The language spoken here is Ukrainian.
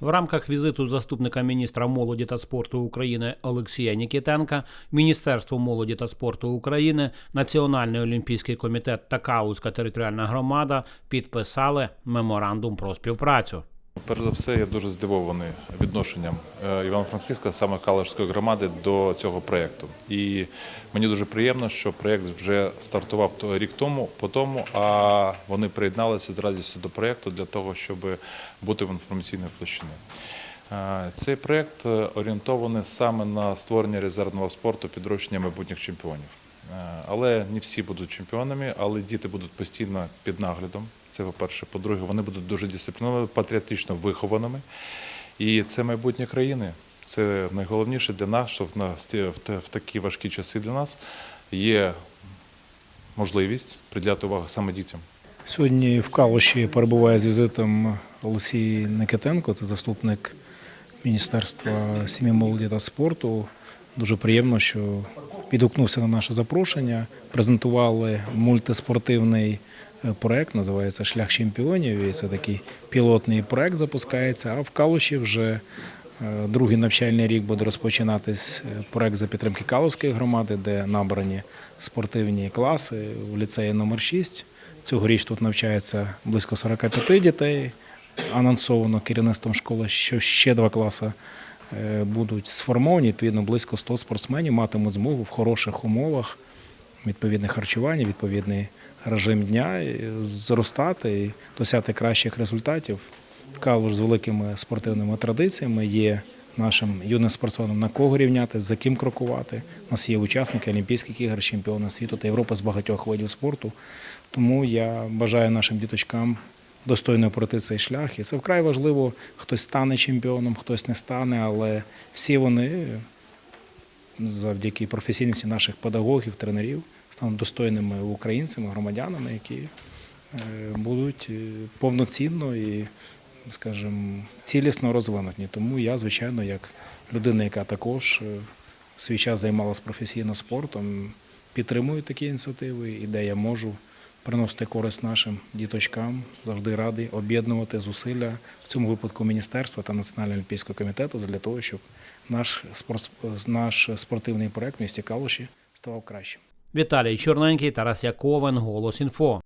В рамках візиту заступника міністра молоді та спорту України Олексія Нікітенка, Міністерство молоді та спорту України, Національний олімпійський комітет та Калузька територіальна громада підписали меморандум про співпрацю. Перш за все, я дуже здивований відношенням е, Івано-Франківська, саме Калишської громади, до цього проєкту. І мені дуже приємно, що проєкт вже стартував рік тому, по тому, а вони приєдналися з радістю до проєкту для того, щоб бути в інформаційній площині. Е, Цей проєкт е, орієнтований саме на створення резервного спорту підрощення майбутніх чемпіонів. Е, Але не всі будуть чемпіонами, але діти будуть постійно під наглядом. Це по-перше. По-друге, вони будуть дуже дисциплінованими, патріотично вихованими. І це майбутнє країни. Це найголовніше для нас, що в, нас, в, в такі важкі часи для нас є можливість приділяти увагу саме дітям. Сьогодні в Калуші перебуває з візитом Олексій Никитенко, це заступник Міністерства сім'ї, молоді та спорту. Дуже приємно, що відгукнувся на наше запрошення. Презентували мультиспортивний е, проект, називається Шлях чемпіонів. І це такий пілотний проект запускається. А в Калуші вже е, другий навчальний рік буде розпочинатись е, проект за підтримки Калуської громади, де набрані спортивні класи в ліцеї номер 6 Цьогоріч тут навчається близько 45 дітей. Анонсовано керівництвом школи, що ще два класи будуть сформовані. Відповідно, близько 100 спортсменів матимуть змогу в хороших умовах, відповідне харчування, відповідний режим дня зростати і досягти кращих результатів. Калуш з великими спортивними традиціями є нашим юним спортсменам на кого рівняти, за ким крокувати. У нас є учасники Олімпійських ігор, чемпіони світу та Європи з багатьох видів спорту. Тому я бажаю нашим діточкам достойно пройти цей шлях. І це вкрай важливо, хтось стане чемпіоном, хтось не стане, але всі вони завдяки професійності наших педагогів, тренерів стануть достойними українцями, громадянами, які е, будуть е, повноцінно і, скажімо, цілісно розвинуті. Тому я, звичайно, як людина, яка також е, свій час займалася професійно спортом, підтримую такі ініціативи, і де я можу приносити користь нашим діточкам, завжди радий об'єднувати зусилля в цьому випадку міністерства та Національного олімпійського комітету для того, щоб наш наш спортивний проект в місті Калуші ставав кращим. Віталій Чорненький, Тарас Яковен, Голос Інфо.